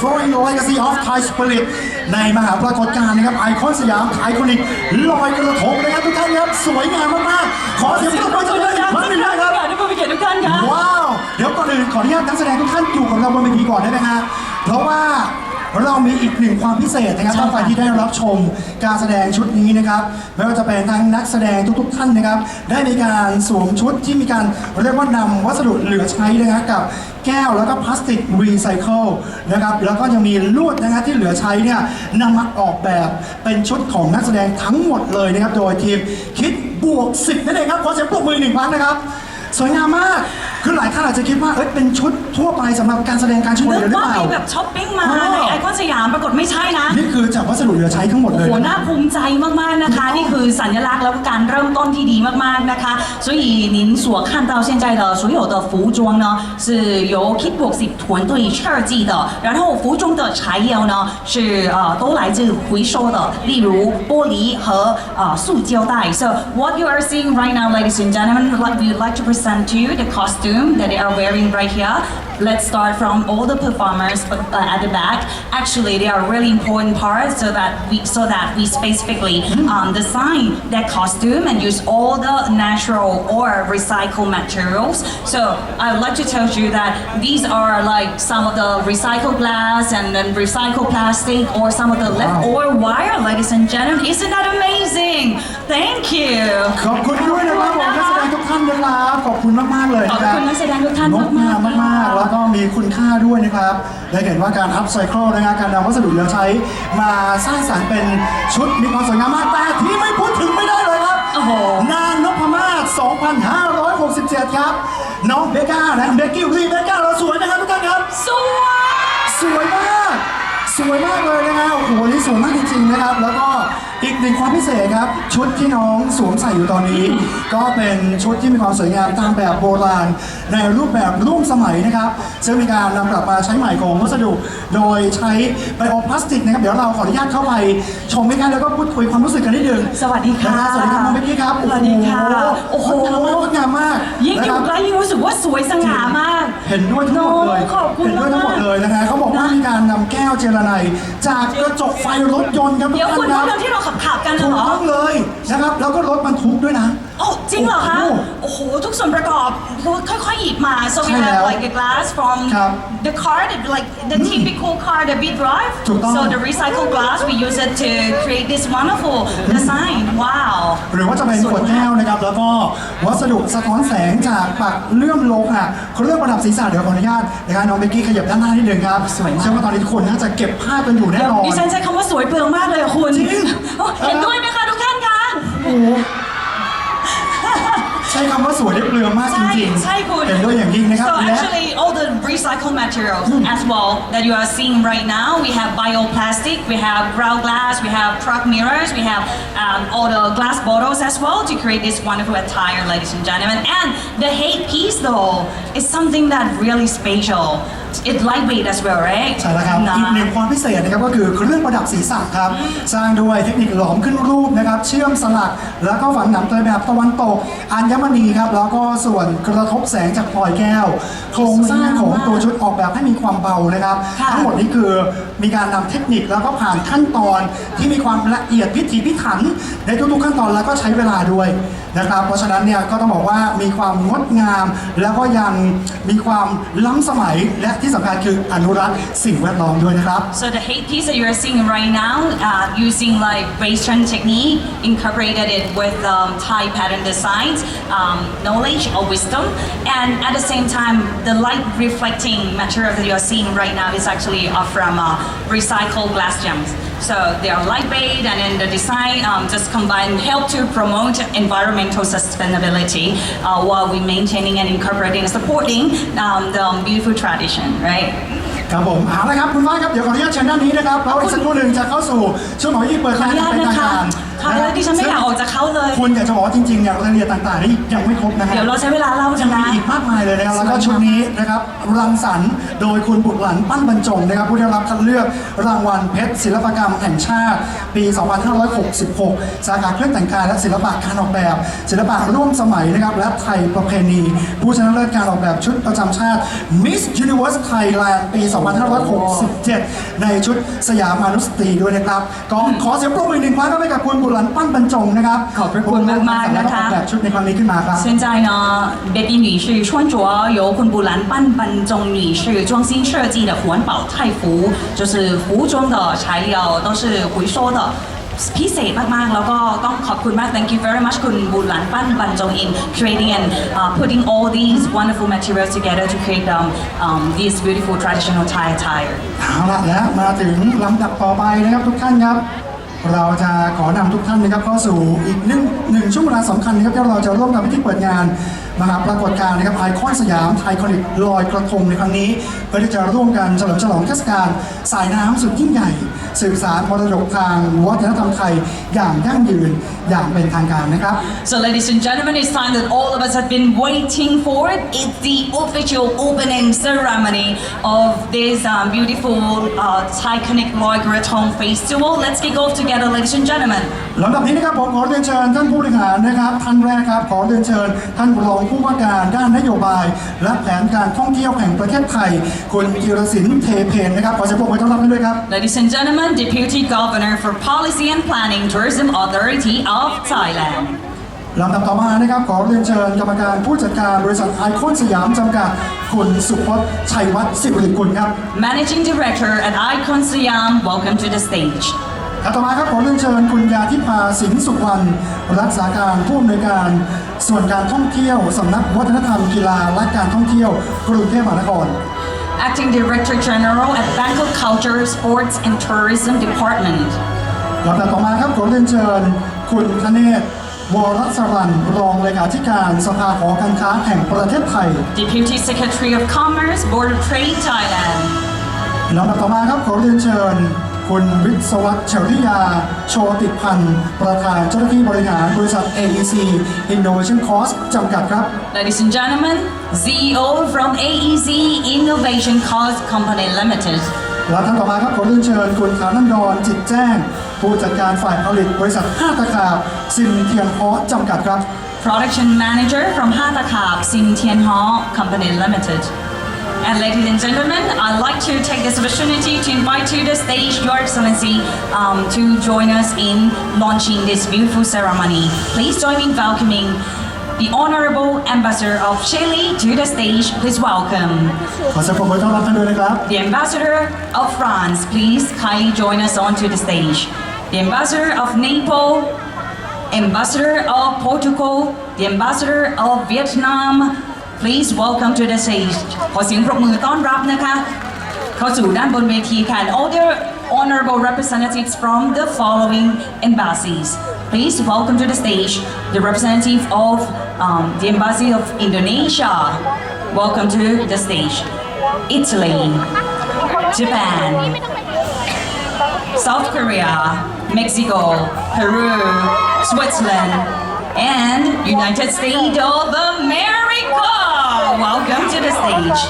The Flowing Legacy of Thai Spirit ในมหาปรากฏการณ์นะครับไอคอนสยามไอคอนิกลอยกระทงนะครับทุกท่านครับสวยงามมากๆขอเสียงปรบมือจังเลยอีกครั้งหนึ่งนะครับทุกคนไปเกียรติทุกท่านค่ะว้าวเดี๋ยวก่อนอื่นขออนุญาตนักแสดงทุกท่านอยู่กับเราบนเวทีก่อนได้ไหมฮะเพราะว่า เรามีอีกหนึ่งความพิเศษนะครับใช่ท่านค่ะฝ่ายที่ได้รับชมการแสดงชุดนี้นะครับไม่ว่าจะเป็นทั้งนักแสดงทุกๆท่านนะครับ ได้มีการสวมชุดที่มีการเรียกว่านำวัสดุเหลือใช้นะครับกับแก้วแล้วก็พลาสติกรีไซเคิลนะครับแล้วก็ยังมีลวดนะครับที่เหลือใช้เนี่ยนำมาออกแบบเป็นชุดของนักแสดงทั้งหมดเลยนะครับ โดยทีมคิดบวก 10นั่นเองครับขอเสียงปรบมือหนึ่งครั้งนะครับ สวยงามมาก คือหลายท่านอาจจะคิดว่าเอ้ยเป็นชุดทั่วไปสำหรับการแสดงการโชว์ นึ เดียวหรือ กว่า เปล่า ไปแบบช้อปปิ้งมา อ๋อ ในไอคอนสยามปรากฏไม่ใช่นะ นี่คือจากวัสดุเหลือใช้ทั้งหมดเลย โห นะ น่าภูมิใจมากๆนะคะ นี่คือสัญลักษณ์แล้วก็การเริ่มต้นที่ดีมากๆนะคะ所以您所看到现在的所有的服装呢是由 Kitbox 团队设计的然后服装的材料呢是呃都来自回收的例如玻璃和呃塑胶袋 so what you are seeing right now ladies and gentlemen like we would like to present to you the costume that they are wearing right here. Let's start from all the performers uh, at the back. Actually they are really important parts so that we so that we specifically um, design that costume and use all the natural or recycled materials. So i would like to tell you that these are like some of the recycled glass and then recycled plastic or some of the leftover wire ladies and gentlemen. Isn't that amazing? Thank you ขอบคุณด้วยนะครับผมนักแสดงทุกท่านนะครับขอบคุณมากๆเลยขอบนะครับคุณนักแสดงทุกท่านงดงามมากๆมากๆ แล้วก็มีคุณค่าด้วยนะครับได้เห็นว่าการอัพไซเคิลนะครับการนำวัสดุเหลือใช้ มาสร้างสรรค์เป็นชุดมีความสวยงามมากแต่ที่ไม่พูดถึงไม่ได้เลยครับ โอ้โห นางนพมาศ2567 ครับ น้องเบกก้านะเบกกี้รีเบกก้าเราสวยนะครับทุกท่านครับ สวย สวยมาก สวยมากเลยนะฮะโอ้โหนี่สวยมากจริงๆนะครับ แล้วก็ อีกหนึ่งความพิเศษครับ ชุดที่น้องสวมใส่อยู่ตอนนี้ ก็เป็นชุดที่มีความสวยงามตามแบบโบราณ ในรูปแบบร่วมสมัยนะครับซึ่งมีการนำกลับมาใช้ใหม่ของวัสดุ โดยใช้ไบโอพลาสติกนะครับเดี๋ยวเราขออนุญาตเข้าไปชมกันแล้วก็พูดคุยความรู้สึกกันนิดนึงสวัสดีค่ะนฮสวัสดีครับน้องเบกกี้ครับสวัสดีค่ะ โอ้โหงดงามมากงดงามมากยิ่งอยู่นะครับใกล้ยิ่งรู้สึกว่าสวยสง่ามาก เห็นด้วยทั้งหมดเลยโน้ขอบคุณเห็นด้วยทั้งหมดมากๆ เลยนะฮะเขาบอกว่านะมีการนำแก้วเจลาไนด์จากกระจกไฟรถยนต์ครับทุเดี๋ยวกคุณท่านพูครับดเรื่องที่เราขัขับขับกันถูเหรอ ต้องเลยนะครับ แล้วก็รถบรรทุกด้วยนะ โอ้จริงเหรอคะโอ้โหโอ้โห ทุกส่วนประกอบค่อยๆหยิบมา so we ใช่แล้ว have like a glass from ครับ the car that like the typical car that we drive ถูกต้อง so the recycled glass we use it to create this wonderful design wow หรือว่าจะเป็นขวดแก้วนะครับ แล้วก็วัสดุสะท้อนแสงจากปักเลื่อมโลหะเครื่องประดับศีรษะเดี๋ยวขออนุญาตนะครับน้องเบกกี้ขยับด้านหน้านิดนึงครับสวยมาก เชื่อว่าตอนนี้ทุกคนน่าจะเก็บภาพกันอยู่แน่นอน ดิฉันใช้คำว่าสวยเปลืองมากเลยอะคุณจริงโอ้เห็นด้วยไหมคะทุกท่านคะ โอ้โหใช้คำว่าสวยได้เปลืองมากจ ใช่ ริง ใช่คุณ เห็นด้วยอย่างยิ่งนะครับ So และ actually all the recycled materials as well that you are seeing right now we have bioplastic we have ground glass we have truck mirrors we have um, all the glass bottles as well to create this wonderful attire ladies and gentlemen and the hate piece though is something that really special It's lightweight as well right ใช่แล้วครับนะ อีกหนึ่งความพิเศษนะครับก็คือเครื่องประดับศีรษะครับ สร้างด้วยเทคนิคหลอมขึ้นรูปนะครับ เชื่อมสลัก แล้วก็ฝังหนังตัวแบบตะวันตก อัญมณีครับ แล้วก็ส่วนกระทบแสงจากพลอยแก้ว โครงสร้างของตัวชุดออกแบบให้มีความเบานะครับ ค่ะ ทั้งหมดนี้คือมีการนำเทคนิคแล้วก็ผ่านขั้นตอนที่มีความละเอียดพิถีพิถัน ในทุกๆขั้นตอนแล้วก็ใช้เวลาด้วยนะครับ เพราะฉะนั้นเนี่ยก็ต้องบอกว่ามีความงดงาม แล้วก็ยังมีความล้ำสมัยและที่สำคัญคืออนุรักษ์สิ่งแวดล้อมด้วยนะครับ So the hate piece that you are seeing right now, uh, using like Western technique, incorporated it with um, Thai pattern designs, um, knowledge or wisdom, and at the same time, the light reflecting material that you are seeing right now is actually uh, from uh, recycled glass gems. So they are lightweight, and then the design um, just combine help to promote environmental sustainability uh, while we maintaining and incorporating and supporting um, the beautiful tradition, right? ครับผมเอาละครับคุณฝ้ายครับ เดี๋ยวขออนุญาตเชิญด้านนี้นะครับเพราะว่าอีกสักครู่หนึ่งจะเข้าสู่ช่วงของที่เปิด ขออนุญาต เป็น นะ ทาง คะ การค่ะแล้วดิฉันไม่อยากออกจากเขาเลยคุณอยากจะบอกว่าจริงๆเนี่ยรายละเอียดต่างๆนี่ยังไม่ครบนะฮะเดี๋ยวเราใช้เวลาเล่ายัจะงมีนะอีกมากมายเลยนะครับแล้วก็ชุดนี้นะครับรังสรรค์โดยคุณบุตรหลันปั้นบรรจงนะครับผู้ได้รับคัดเลือกรางวัลเพชรศิลปกรรมแห่งชาติ ปี 2566 สาขาเครื่องแต่งกายและศิลปะการออกแบบ ศิลปะร่วมสมัยนะครับและไทยประเพณี ผู้ชนะเลิศการออกแบบชุดประจำชาติ Miss Universe Thailand ปี 2567 ในชุดสยามานุสตรีด้วยนะครับก็ขอเสียงปรบมือหนึ่งครั้งก็ไปกับคุณบุหลันปั้นบรรจงนะครับ ขอบพระคุณมากๆนะคะ แล้วออกแบบชุดในครั้งนี้ขึ้นมาครับ 现在呢，Baby 女士穿着由昆布兰半班中女士精心设计的环保泰服，就是服装的材料都是回收的。พิเศษมากๆ แล้วก็ต้องขอบคุณมาก thank you very much คุณบุญหลันปั้นบรรจง in creating and uh, putting all these wonderful materials together to create um, um, this beautiful traditional Thai attire เอาละและมาถึงลำดับต่อไปนะครับทุกท่านครับ เราจะขอนำทุกท่านนะครับเข้าสู่อีกหนึ่งหนึ่งช่วงเวลาสำคัญนะครับที่เราจะร่วมกันพิธีเปิดงาน มหาปรากฏการณ์นะครับไอคอนสยามไทคอนิกลอยกระทงในครั้งนี้ เพื่อที่จะร่วมกันเฉลิมฉลองเทศกาลสายน้ำสุดยิ่งใหญ่ สืบสานมรดกทางวัฒนธรรมไทยอย่างยั่งยืนอย่างเป็นทางการนะครับ So ladies and gentlemen, it's time that all of us have been waiting for it. It's the official opening ceremony of this um, beautiful uh, Thai Connect Loy Gratong Festival. Let's kick off together, ladies and gentlemen. ลำดับนี้นะครับผมขอเรียนเชิญท่านผู้บริหารนะครับท่านแรกครับขอเรียนเชิญ ท่านรองผู้ว่าการด้านนโยบาย และแผนการท่องเที่ยวแห่งประเทศไทยคุณจิรศิลป์เทเพนนะครับขอเสียงปรบมือต้อนรับท่านด้วยครับ Ladies and gentlemen, Deputy Governor for Policy and Planning Tourism Authority of Thailand. ลำดับต่อมานะครับขอเรียนเชิญกรรมการผู้จัดการบริษัทไอคอนสยามจำกัดคุณสุพจน์ชัยวัฒน์สิริกุลครับ Managing Director at Icon Siam, welcome to the stage. ถัดต่อมาครับขอเรียนเชิญคุณยาทิพาสิงห์สุวรรณรักษาการผู้อำนวยการส่วนการท่องเที่ยวสำนักวัฒนธรรมกีฬาและการท่องเที่ยวกรุงเทพมหานคร Acting Director General at Bangkok Culture, Sports and Tourism Department. ลำดับต่อมาครับขอเรียนเชิญ คุณธเนศวรสรันรองเลขาธิการสภาหอการค้าแห่งประเทศไทย Deputy Secretary of Commerce, Board of Trade, Thailand. ลำดับต่อมาครับขอเรียนเชิญ คุณวิศวัตเฉริยา โชติพันธ์ ประธานเจ้าหน้าที่บริหารบริษัท AEC Innovation Cost จำกัดครับ Ladies and gentlemen, CEO from AEC Innovation Cost Company Limited. และท่านต่อมาครับขอเรียนเชิญคุณฐานันดรจิตแจ้ง ผู้จัดการฝ่ายผลิตบริษัทห้าตะขาบซินเทียนฮอจำกัดครับ Production Manager from Hatakap Sin Tien Ho Company Limited. And ladies and gentlemen, I'd like to take this opportunity to invite to the stage Your Excellency um, to join us in launching this beautiful ceremony. Please join me in welcoming the Honorable Ambassador of Chile to the stage. Please welcome ขอเสียงปรบมือต้อนรับท่านด้วยนะครับ the Ambassador of France. Please kindly join us onto the stage. The Ambassador of Nepal, Ambassador of Portugal, the Ambassador of Vietnam. Please welcome to the stage. ขอเสียงปรบมือต้อนรับนะคะ เข้าสู่ด้านบนเวทีค่ะ and all the honorable representatives from the following embassies. Please welcome to the stage the representative of um, the Embassy of Indonesia. Welcome to the stage. Italy, Japan, South Korea, Mexico, Peru, Switzerland, and United States of America. Welcome to the stage.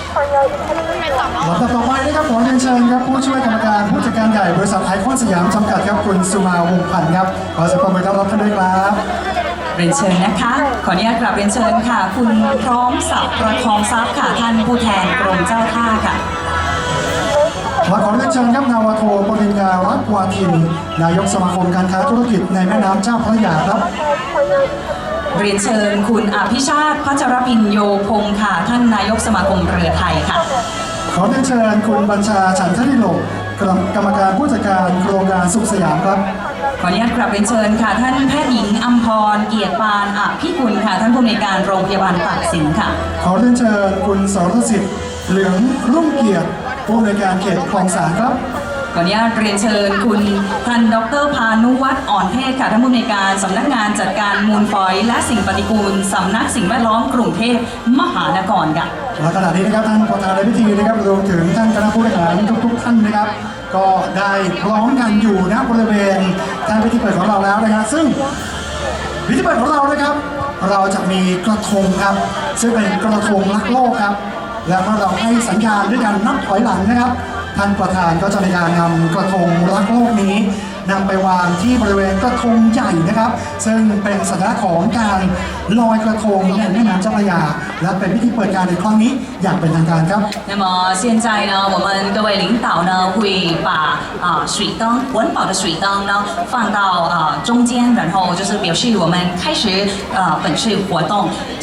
ลำดับต่อไปนะครับขอเรียนเชิญครับผู้ช่วยกรรมการผู้จัดการใหญ่บริษัทไอคอนสยามจำกัดครับคุณสุมาวงศ์พันธ์ครับขอเสียงปรบมือต้อนรับท่านด้วยครับเรียนเชิญนะคะ ขออนุญาตกราบเรียนเชิญค่ะ คุณพร้อมศักดิ์ประคองทรัพย์ค่ะท่านผู้แทนกรมเจ้าท่าค่ะ และขอเรียนเชิญครับนาวาโทปริญญารัตน์วาทิน นายกสมาคมการค้าธุรกิจในแม่น้ำเจ้าพระยาครับ เรียนเชิญคุณอภิชาติพัชรพินโยพงค์ค่ะ ท่านนายกสมาคมเรือไทยค่ะ ขอเรียนเชิญคุณบัญชาฉันทริโลกกรรมการผู้จัดการโครงการสุขสยามครับ ขออนุญาตกราบเรียนเชิญค่ะ ท่านแพทย์หญิงอัมพรเกียรติปานอภิกุลค่ะ ท่านผู้อำนวยการโรงพยาบาลตากสินค่ะ ขอเรียนเชิญคุณสรสิทธิ์เหลืองรุ่งเกียรติผู้อำนวยการเขตคลองสานครับ ขออนุญาตเรียนเชิญคุณท่านดรพานุวัฒน์อ่อนเทศค่ะท่านผู้อำนวยการสำนักงานจัดการมูลฝอย และสิ่งปฏิกูลสำนักสิ่งแวดล้อมกรุงเทพมหานครค่ะและขณะนี้นะครับท่านประธานในพิธีนะครับรวมถึงท่านคณะผู้บริหารทุกๆท่านนะครับ ก็ได้พร้อมกันอยู่นะบริเวณแทนพิธีเปิดของเราแล้วนะครับ ซึ่งพิธีเปิดของเรานะครับ เราจะมีกระทงครับ ซึ่งเป็นกระทงรักโลกครับ แล้วก็เราให้สัญญาณด้วยการนับถอยหลังนะครับท่านประธานก็จะในการนำกระทงรักโลกนี้นำไปวางที่บริเวณกระทงใหญ่นะครับ ซึ่งเป็นสัญลักษณ์ของการลอยกระทงในแม่น้ำเจ้าพระยา และเป็นพิธีเปิดการในครั้งนี้อย่างเป็นทางการครับ 那么现在呢，我们各位领导呢会把啊、水灯文保的水灯呢放到啊、中间，然后就是表示我们开始呃本次活动。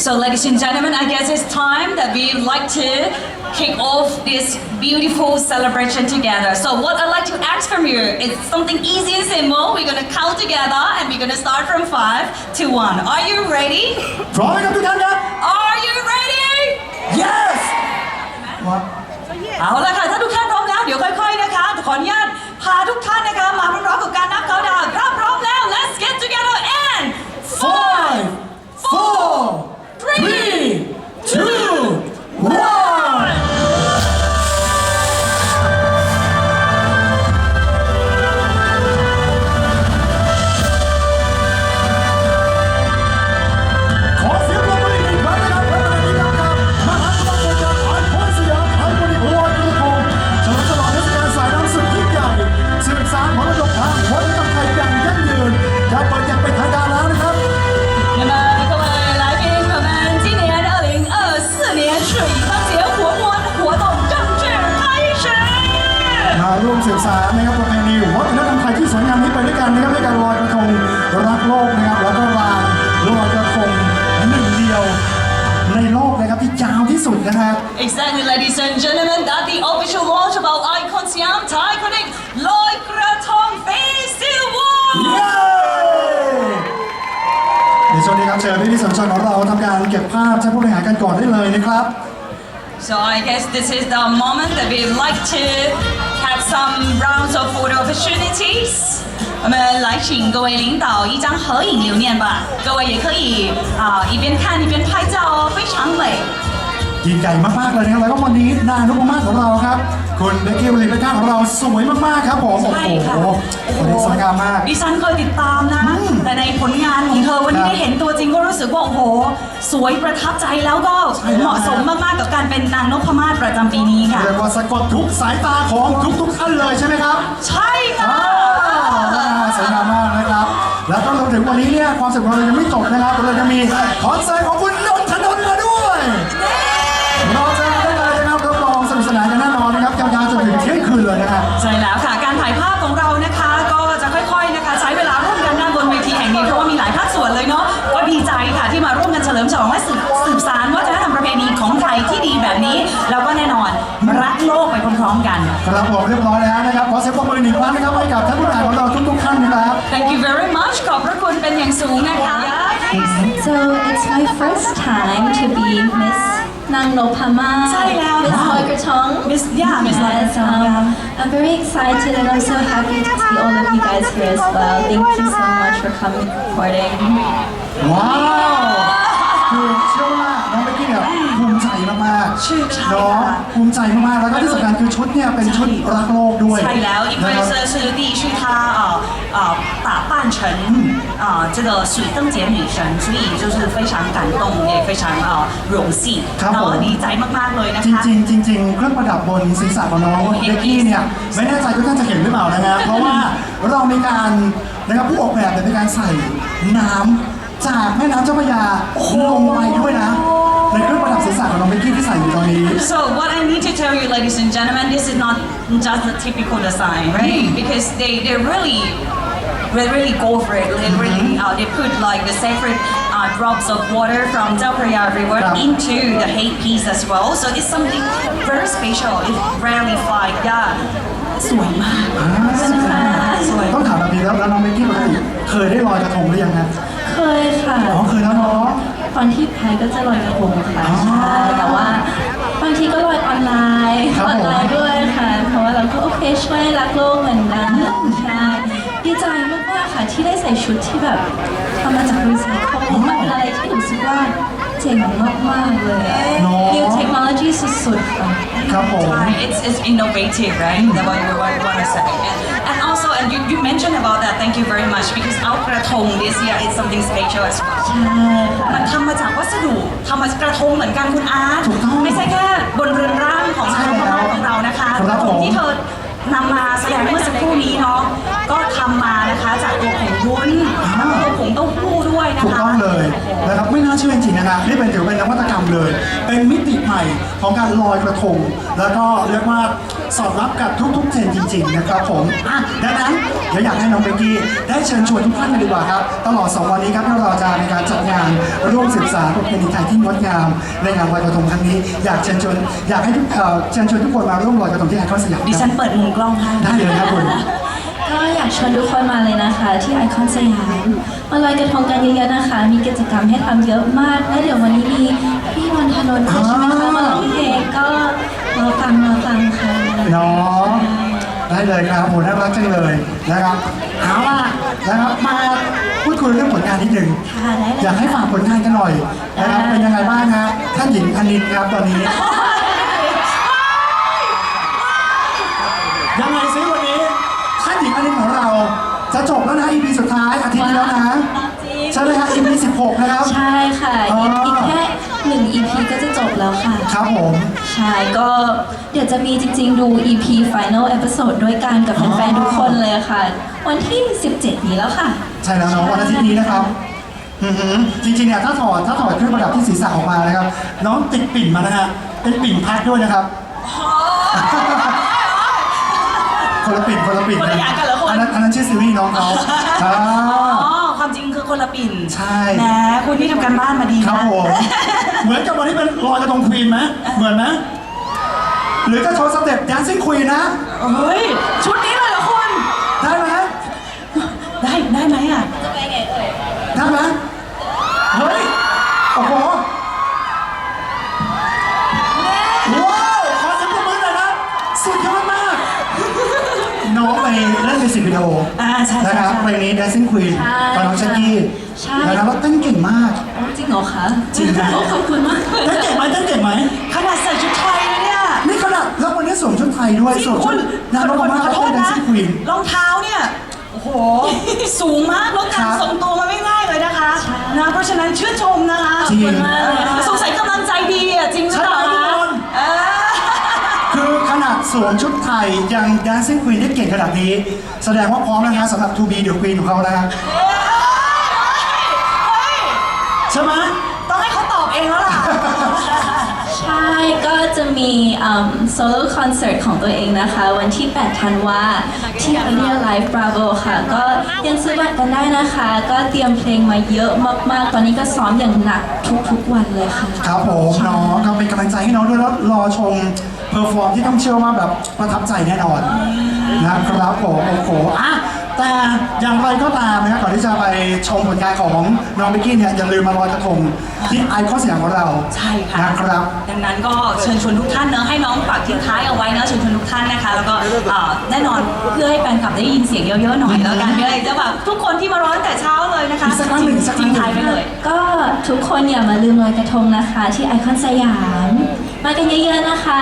So ladies and gentlemen, I guess it's time that we like to kick off this beautiful celebration together. So what I'd like to ask from you is something easy and simple. We're gonna count together and we're gonna start from five to one. Are you ready? พร้อมไหมครับทุกท่านครับ Are you ready? yes ว่า เอาละค่ะถ้าทุกท่านพร้อมแล้วเดี๋ยวค่อยๆนะคะขออนุญาตพาทุกท่านนะคะมาพร้อมๆกับการนับเขาดาวน์ถ้าพร้อมแล้ว let's get together and five four three two one our Icon Siam Thai Connect Loi Krathong Festival เย้ในช่วงนี้ครับเชิญพี่ๆสื่อมวลชนของเราทำการเก็บภาพใช้ผู้บริหารกันก่อนได้เลยนะครับ So I guess this is the moment that we like to have some rounds of photo opportunities. 我们来请各位领导一张合影留念吧。各位也可以啊、一边看一边拍照哦，非常美。 ยิ่งใหญ่มากๆเลยนะครับแล้วก็วันนี้นางนพมาศของเราครับ คุณเบกกี้วลีเบก้าของเราสวยมากๆครับผมโอ้ใช่โหค่ะวันนี้สวยงามมาก ดิฉันเคยติดตามนะ อืมแต่ในผลงานของเธอวันนี้ครับได้เห็นตัวจริงก็รู้สึกว่าโอ้โห สวยประทับใจแล้วก็ใช่แล้ว เหมาะสมมากๆกับการเป็นนางนพมาศประจำปีนี้ค่ะ เรียกว่าสะกดทุกสายตาของทุกๆท่านเลยใช่ไหมครับ ใช่ค่ะ อ่าสวยงามมากนะครับ แล้วก็รวมถึงวันนี้เนี่ยความสนุกของเรายังไม่จบนะครับเราจะมีคอนเสิร์ตของคุณ ครับผมเรียบร้อยแล้วนะครับ ขอเสียงปรบมือหนึ่งครั้งนะครับให้กับท่านผู้บริหารของเราทุกๆท่านนะครับ Thank you very much ขอบพระคุณเป็นอย่างสูงนะคะ So it's my first time to be Miss Nang Nopama, ใช่แล้ว Miss ค่ะ Loi Krathong. Miss yeah Miss Loi Yes, Krathong, um, yeah. I'm very excited and I'm so happy to see all of you guys here as well. Thank you so much for coming and supporting. ว้าวคือเชื่อว่าากๆ ชื่อใช่ เนาะ ค่ะ ภูมิใจมากๆแล้วก็ที่สำคัญคือชุดเนี่ยเป็นชุดรักโลกด้วย ใช่แล้ว因为 นะครับ 这是第一是她呃呃打扮成呃这个水灯节女神，所以就是非常感动，也非常呃荣幸， ครับ เนาะ ผม ดีใจมากๆเลยนะ จ คะ ริงๆจริงๆเครื่องประดับบนศีรษะของน้องเบกกี้เนี่ยไม่แน่ใจทุกท่านจะเห็นหรือเปล่านะครับเพราะว่าเรามีการนะครับผู้ออกแบบเนี่ยมีการใส่น้ำจากแม่น้ำเจ้าพระยาลงไปด้วย ศีรษะของน้องเบกกี้ที่ใส่อยู่ตอนนี้ So what I need to tell you, ladies and gentlemen, this is not just a typical design, right? Because they they really they really go for it. They really uh, they put like the sacred uh, drops of water from Chao Phraya River Yeah. into the hate piece as well. So it's something very special. It's rarely find. Yeah. สวยมากสวย ต้องถามแบบนี้แล้วแล้วน้องเบกกี้ปกติเคยได้ลอยกระทงหรือยังฮะ เคยค่ะ อ๋อเคยแล้วเนาะ ตอนที่ไทยก็จะลอยกระทงค่ะอ๋อใช่แต่ว่าบางทีก็ลอยออนไลน์ครับอผมอนไลน์ด้วยค่ะ เพราะว่าเราก็โอเคช่วยรักโลกเหมือนกันใช่ดีใจมากๆค่ะที่ได้ใส่ชุดที่แบบทำมาจากรีไซเคิลมัน เป็นอะไรที่รู้สึกว่าเจ๋งมากๆเลยอะเนอะ New Technology สุดๆค่ะ ครับผม Right, it's, it's innovative, right? That's what you what you want to say. And, and also, and you, you mentioned about that. Thank you very much because our gratong this year is something special as well. ใช่ค่ะ มันทำมาจากวัสดุทำมาจากกระทงเหมือนกันคุณอาร์ตถูกต้องไม่ใช่แค่บนเรือนร่างของใช่ชาวแล้วบ้านของเรานะคะคกรับระทผมงที่เธอ นำมาแสดงเมื่อสักครู่นี้เนาะก็ทำมานะคะจากตัวผงวุ้นแล้วก็ตัวผงเต้าหู้ด้วยนะถูกคะต้องเลยนะครับไม่น่าเชื่อจริงๆนะครับนี่เป็นถือเป็นนวัตกรรมเลย เป็นมิติใหม่ของการลอยกระทง แล้วก็เรียกว่า สอดรับกับทุกๆเทรนด์จริง ๆ นะครับผมอะดังนั้นเดี๋ยวอยากให้น้องเบกกี้ได้เชิญชวนทุกท่านกันดีกว่าครับตลอด2วันนี้ครับที่เราจะมีการจัดงานร่วมศึกษาประเพณีไทยที่งดงามในงานลอยกระทงครั้งนี้ อยากเชิญชวนอยากให้ทุกเอ่อเชิญชวนทุกคนมาร่วมลอยกระทงที่ไอคอนสยามดิฉันเปิดมุมกล้องให้ ได้เลยครับคุณ ก็อยากชวนทุกคนมาเลยนะคะ ที่ไอคอนสยามมาลอยกระทงกันเยอะๆนะคะ มีกิจกรรมให้ทำเยอะมาก และเดี๋ยววันนี้มีพี่นนทนนท์ด้วยใช่ไหมคะมาร้องเพลงก็ รอฟังรอฟังค่ะเนาะได้เลยครับโหน่ารักจังเลยนะครับเอาล่ะนะครับมาพูดคุยเรื่องผลงานนิดหนึ่งค่ะได้เลยอยากให้ฝากผลงานกันหน่อยนะครับได้เป็นยังไงบ้างฮะท่านหญิงอนินครับตอนนี้ยังไงซิวันนี้ท่านหญิงอนินของเรา จะจบแล้วนะ EP สุดท้ายอาทิตย์นี้แล้วนะใช่ไหมฮะ EP 16 นะครับ ใช่ค่ะอ๋ออีอีกแค่หนึ่ง EP ก็จะจบแล้วค่ะ ครับผม ใช่ก็เดี๋ยวจะมีจริงๆ ดู EP Final Episode ด้วยกันกับแฟนๆ ทุกคนเลยค่ะ วันที่ 17 นี้แล้วค่ะ ใช่แล้วเนาะวันอาทิตย์นี้นะครับอือหือจริงๆเนี่ยถ้าถอดถ้าถอดเครื่องประดับที่ศีรษะออกมานะครับ น้องติดปิ่นมานะฮะเป็นปิ่นพัดด้วยนะครับ คนละปิ่นคนละปิ่นคนละอย่างกันเหรอคุณ อันนั้นอันนั้นชื่อซีรีส์น้องเขาอ่าอ๋อ ความจริงคือคนละปิ่นใช่แหมคุณนี่ทำการบ้านมาดีครับนะ ผมเหมือนกับวันนี้เป็นลอยกระทงควีนไหมเหมือนไหมหรือจะโชว์สเต็ป dancing queen นะ เฮ้ย ชุดนี้เลยเห นะครับใช่เพลงนี้ dancing queen ใช่ตอนน้องชักกี้ใช่นะครับแล้วเต้นเก่งมากจริงเหรอคะจริงนะ โอ้ขอบคุณมากเลยเต้นเก่งไหมเต้นเก่งไหมขนาดใส่ชุดไทยนะเนี่ยนี่ขนาดแล้ววันนี้สวมชุดไทยด้วยจริงสวมชุคุดณนางรำมาขอโทเต้ษน นะ dancing queen รองเท้าเนี่ยโอ้โห สูงมากแล้วการครับทรงตัวมันไม่ง่ายเลยนะคะนะเพราะฉะนั้นชื่นชมนะคะจริงมากเลยค่ะสงสัยกำลังใจดีอะจริงหรือเปล่าใช่ไหมทุกคน สวมชุดไทยยัง dancing queen ได้เก่งขนาดนี้ แสดงว่าพร้อมแล้วนะสำหรับ to be the queen ของเขานะครับใช่ไหม ก็จะมีโซโล่คอนเสิร์ตของตัวเองนะคะ วันที่ 8 ธันวาที่ Arena Live Bravo ค่ะ ก็ยังซื้อบัตรกันได้นะคะ ก็เตรียมเพลงมาเยอะมากๆ ตอนนี้ก็ซ้อมอย่างหนักทุกๆวันเลยค่ะ ครับผมน้องก็เป็นกำลังใจให้น้องด้วยแล้วรอชมเพอร์ฟอร์มที่ต้องเชื่อว่าแบบประทับใจแน่นอนนะครับผมโอ้โหอะ แต่อย่างไรก็ตามนะครับก่อนที่จะไปชมผลงานของน้องบิกกี้เนี่ยอย่าลืมมาลอยกระทงที่ไอคอนสยามของเราใช่ค่ะนะครับ ดังนั้นก็เชิญชวนทุกท่านเนอะให้น้องฝากทิ้งท้ายเอาไว้เนอะเชิญชวนทุกท่านนะคะ แล้วก็เอ่อแน่นอนเพื่อให้แฟนคลับได้ยินเสียงเยอะๆหน่อยแล้วกันก็เลยจะแบบทุกคนที่มาร้อนแต่เช้าเลยนะคะอีกสักครั้งหนึ่งสักครั้ทิ้งงหนึ่งท้ายไปเลย ก็ทุกคนอย่ามาลืมลอยกระทงนะคะ ที่ไอคอนสยาม มากันเยอะๆนะคะ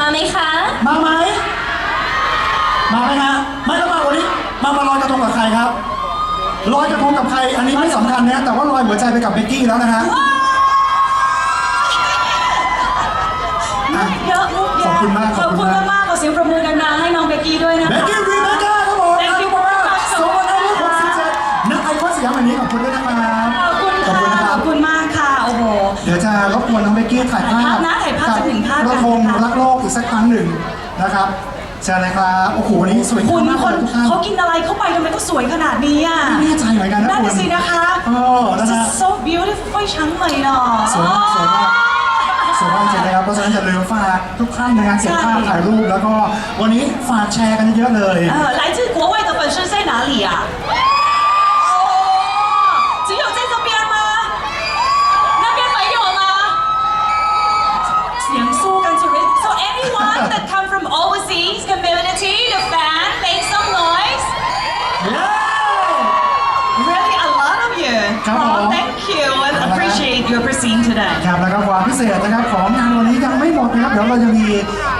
มาไหมคะ มาไหมมาไหมฮะไม่ต้องมาวันนี้ มามาลอยกระทงกับใครครับลอยกระทงกับใคร อันนี้ไม่สำคัญนะ แต่ว่าลอยหัวใจไปกับเบกกี้แล้วนะฮะอะเยอะมุกเยขอบคุณมากขขออบบคุคุณณมากมากๆขอเสียงประมือดังๆให้น้องเบกกี้ด้วยนะเบกคะกี้รีเบคก้าครับผม Thank you very much สองพันห้าร้อยหกสิบเจ็ดณไอคอนสยามแห่งนี้ขอบคุณด้วยนะครับขอบคุณขอบค่ะคุณนะคขรัอบบคุณมากค่ะโอ้โหเดี๋ยวจะรบกวนน้องเบกกี้ถ่ายภาพถ่ายภาพนะถ่ายภาพสักหนึ่งภาพกระทงกันนะคะรักโลกอีกสักครั้งหนึ่งนะครับ เชิญเลยครับโอ้โหวันนี้สวย คุณ มาก คน เลยทุกท่าน เขากินอะไรเข้าไปทำไมก็สวยขนาดนี้อ่ะ ไม่แน่ใจเหมือนกันนะ นั่น คุ น่ะ ณ สินะคะ เออนะฮะ so beautiful 非常美呢 สวยมากสวยมากสวยมากจริงนะครับ เพราะฉะนั้นอย่าลืมฝากทุกท่านในงานเก็บภาพถ่ายรูป แล้วก็วันนี้ฝากแชร์กันเยอะๆเลย 呃，来自国外的粉丝在哪里啊？ Presenting today. ครับแล้วก็ความพิเศษนะครับของงานวันนี้ยังไม่หมดนะครับเดี๋ยวเราจะมี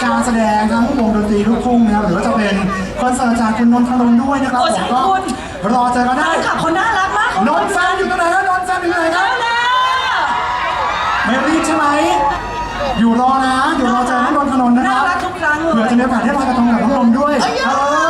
การแสดงทั้งวงดนตรีลูกทุ่งนะครับหรือว่าจะเป็นคอนเสิร์ตจากคุณนนทนนท์ด้วยนะครับโอ้ผใช่มก็คุณ รอเจอกันแฟได้นคลับเขาน่ารักมากเขานนท์แฟนอยู่ตรงไหนนะนนท์แฟนอยู่ตรงไหนครับ แล้ว ไม่รีบใช่ไหม อยู่รอนะ อยู่รอเจอน้องนนท์ถนนนะคน่ารับรักทุกครั้งเลยเผื่อจะมีโอกาสได้ลอยกระทงกับน้องนนท์ด้วย เอ้ย เออ